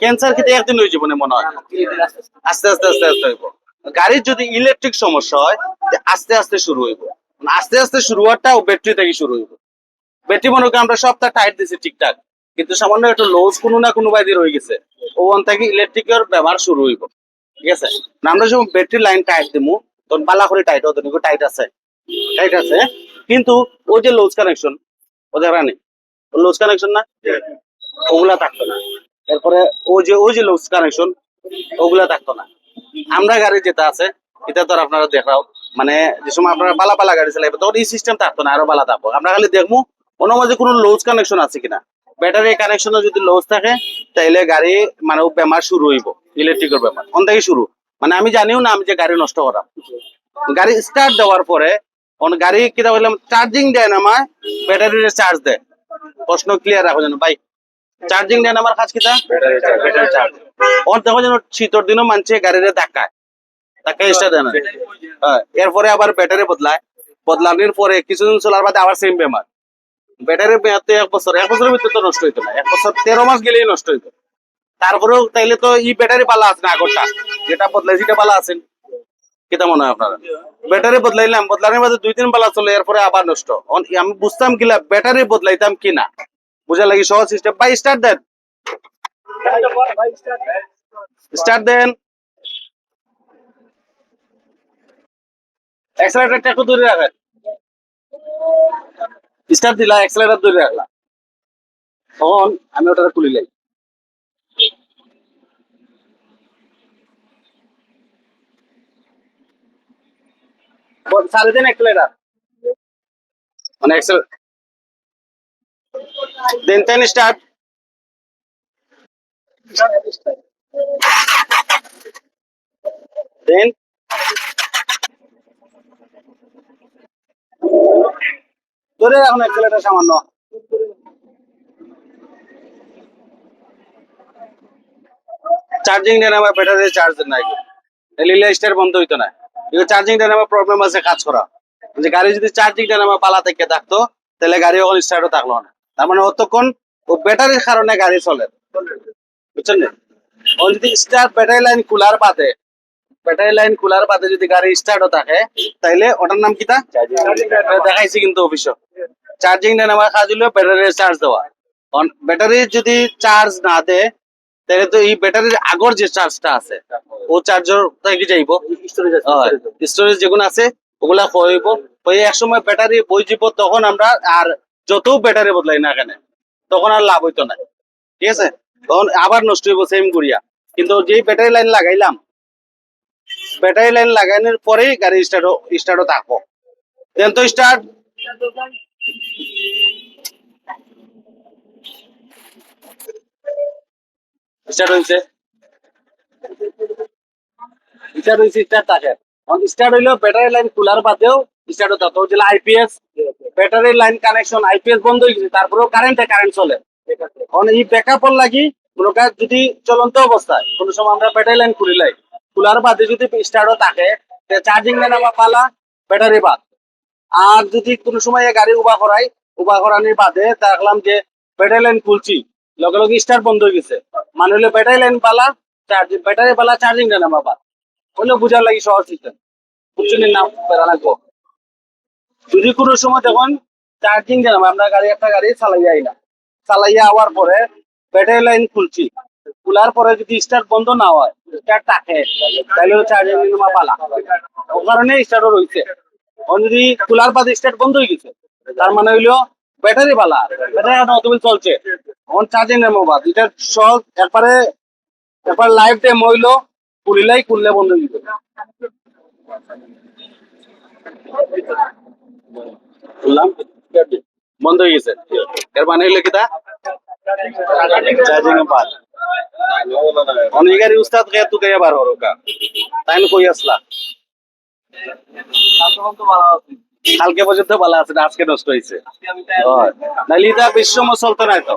Cancer খেতে একদিন হয়ে জীবনে মনে হয় আস্তে আস্তে আস্তে আস্তে হইব। গাড়ির যদি ইলেকট্রিক সমস্যা হয় আস্তে আস্তে শুরু হইব। মানে আস্তে আস্তে শুরু হওয়াটা ব্যাটারি থেকে শুরু হইব। ব্যাটারি মনে করি আমরা সবটা টাইট দিছি ঠিকঠাক। কিন্তু সামান্য একটু লোজ কোনো না কোনো বাইরে রয়ে গেছে। ওখান থেকে ইলেকট্রিকের ব্যবহার শুরু হইব। ঠিক আছে? আমরা যখন ব্যাটারি লাইন টাইট দিমু তখন বালা করে টাইট হতো টাইট আছে। টাইট আছে। কিন্তু ওই যে লোজ কানেকশন ওদের রানি লোজ কানেকশন না? ওগুলা থাকতো না। এরপরে ওই যে ওই যে লোজ কানেকশন ওগুলা থাকতো না। আমরা গাড়ি যেটা আছে, এটা তো আপনারা দেখাও। মানে যে সময় আপনারা বালা বালা গাড়ি চালাইবে, তখন এই সিস্টেম থাকতো না, আরও বালা থাকব। আমরা খালি দেখব ওর মাঝে কোনো লোজ কানেকশন আছে কিনা। ব্যাটারি কানেকশনে যদি লোজ থাকে, তাইলে গাড়ি মানে ও বেমার শুরু হইব ইলেকট্রিকের ব্যাপার কোন থেকে শুরু। মানে আমি জানিও না আমি যে গাড়ি নষ্ট করা গাড়ি স্টার্ট দেওয়ার পরে কোন গাড়ি কিনা বললাম চার্জিং দেয় না আমার ব্যাটারির চার্জ দেয়। প্রশ্ন ক্লিয়ার রাখো যেন, ভাই। চার্জিং নেন আমার কাজ কিতা? ওর দেখো যেন শীতর দিনও মানছে গাড়িরে ধাক্কায় ধাক্কায় স্টার্ট দেয় না হ্যাঁ, এরপরে আবার ব্যাটারি বদলায়। বদলানোর পরে কিছুদিন চলার বাদে আবার সেম বেমার। ব্যাটারির মেয়াদ তো এক বছর এক বছরের ভিতরে তো নষ্ট হইতো না। এক বছর তেরো মাস গেলেই নষ্ট হইতো। তারপরেও তাইলে তো ই ব্যাটারি পালা আছে না আগরটা? যেটা বদলাই সেটা পালা আছেন কিতা মনে হয় আপনারা? ব্যাটারি বদলাইলাম। বদলানোর বাদে দুই তিন পালা চলে এরপরে আবার নষ্ট। আমি বুঝতাম কিলা ব্যাটারি বদলাইতাম কিনা। বুঝা লাগি সহজ system by start then. Start দেন। অ্যাক্সেলারেটরটা একটু দূরে রাখেন। স্টার্ট দিলা অ্যাক্সেলারেটর দূরে রাখলা তখন আমি ওটা খুলিলাই সাড়ে দিন অ্যাক্সেলারেটর মানে অ্যাক্সেল দেন তেন স্টার্ট দেন ধরে রাখুন অ্যাক্সেলারেটর সামান্য। চার্জিং আমার ব্যাটারি চার্জ নাই লিলে স্টার বন্ধ হইতো না। চার্জিং আমার প্রবলেম আছে কাজ করা। যে গাড়ি যদি চার্জিং আমার পালা থেকে থাকতো, তাহলে গাড়ি ওখানে স্টার্টও থাকল না। তার মানে অতক্ষণ ও ব্যাটারির কারণে গাড়ি চলে। বুঝছেন যদি স্টার্ট ব্যাটারি লাইন কুলার বাদে ব্যাটারি লাইন কুলার বাদে যদি গাড়ি স্টার্টও থাকে তাইলে ওটার নাম কিতা দেখাইছি কিন্তু অফিসে চার্জিং দেন আমার কাজ হলো ব্যাটারির চার্জ দেওয়া। ব্যাটারি যদি চার্জ না দেয় তাহলে তো এই ব্যাটারির আগর যে চার্জটা আছে ও চার্জার থেকে যাইব স্টোরেজ যেগুলো আছে ওগুলা হইব। ওই এক সময় ব্যাটারি বই যাব তখন আমরা আর যত ব্যাটারি বদলাই না কেন, তখন আর লাভ হইতো না। ঠিক আছে? তখন আবার নষ্ট হইব সেম করিয়া। কিন্তু যেই ব্যাটারি লাইন লাগাইলাম ব্যাটারি লাইন লাগানোর পরেই গাড়ি স্টার্টও স্টার্টও থাকব। দেন তো স্টার্ট স্টার্ট হয়েছে স্টার্ট হয়েছে স্টার্ট থাকে। স্টার্ট হইল ব্যাটারি লাইন খোলার বাদেও স্টার্ট হতে যেটা IPS battery line connection IPS বন্ধ হয়ে গেছে, তারপরেও কারেন্টে কারেন্ট চলে। এখন এই ব্যাকআপর লাগি কোনো কাজ যদি চলন্ত অবস্থায়, কোনো সময় আমরা ব্যাটারি লাইন খুলিলাই খোলার বাদে যদি স্টার্টও থাকে চার্জিং লাইন আমার পালা ব্যাটারি বাদ। আর যদি কোনো সময় গাড়ি উবা করাই, উবা করানোর বাদে দেখলাম যে ব্যাটারি লাইন খুলছি, লগে লগে স্টার্ট বন্ধ হয়ে গেছে। মানে হলো ব্যাটারি লাইন পালা চার্জিং ব্যাটারি পালা চার্জিং লাইন আমার বাদ। হলো বুঝার লাগি সহজ সিস্টেম বুঝছেন নাম লাগবো? যদি কোনো সময় দেখুন চার্জিং দিলাম, আমরা গাড়ি একটা গাড়ি চালাইয়া আইলাম। চালাইয়া আওয়ার পরে ব্যাটারি লাইন খুলছি। খোলার পরে যদি স্টার্ট বন্ধ না হয় স্টার্ট থাকে, তাহলে চার্জিং নিলাম পালা। ও কারণে স্টার্টও রয়েছে যদি খোলার বাদে স্টার্ট বন্ধ হয়ে গেছে, তার মানে হইল ব্যাটারি বালা ব্যাটারি অটোমেটিক চলছে। এখন চার্জিং নেমো বাদ, এটা সহজ, একবারে, একবার লাইভ ডেম হইল, খুলিলাই খুললে বন্ধ হয়ে গেছে বন্ধ হয়ে গেছে। এর মানে উস্তাদ কে তু? বেশি সময় চলতো না তো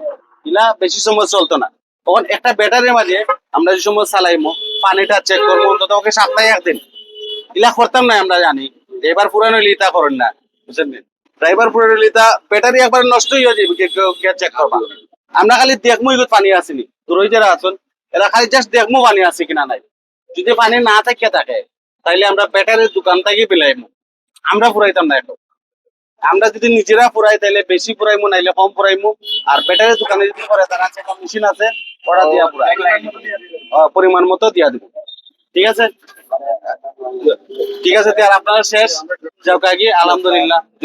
বেশি সময় চলতো না। তখন একটা ব্যাটারির মাঝে আমরা যে সময় চালাইমো, পানিটা চেক করব অন্তত ওকে একদিন। ইলা করতাম না, আমরা জানি। এবার পুরানো লিতা করেন না, বুঝছেন ড্রাইভার পুরানো লিতা ব্যাটারি একবার নষ্ট হয়ে যাবে চেক করবা। আমরা খালি দেখমই পানি আসেনি। দূরই যারা আছেন, এরা খালি জাস্ট দেখব পানি আছে কিনা নাই। যদি পানি না থাকে থাকে, তাইলে আমরা ব্যাটারির দোকান থেকে বিলাইমু আমরা পুরাইতাম না এখন আমরা যদি নিজেরা পুরাই, তাইলে বেশি পুরাইমু, নাইলে কম পুরাইমু। আর ব্যাটারির দোকানে যদি করে তারা আছে মেশিন আছে, ওরা দিয়া পুরাই পরিমাণ মতো দিয়া দিব। ঠিক আছে? ঠিক আছে আপনারা শেষ। যাও কাকি, আলহামদুলিল্লাহ।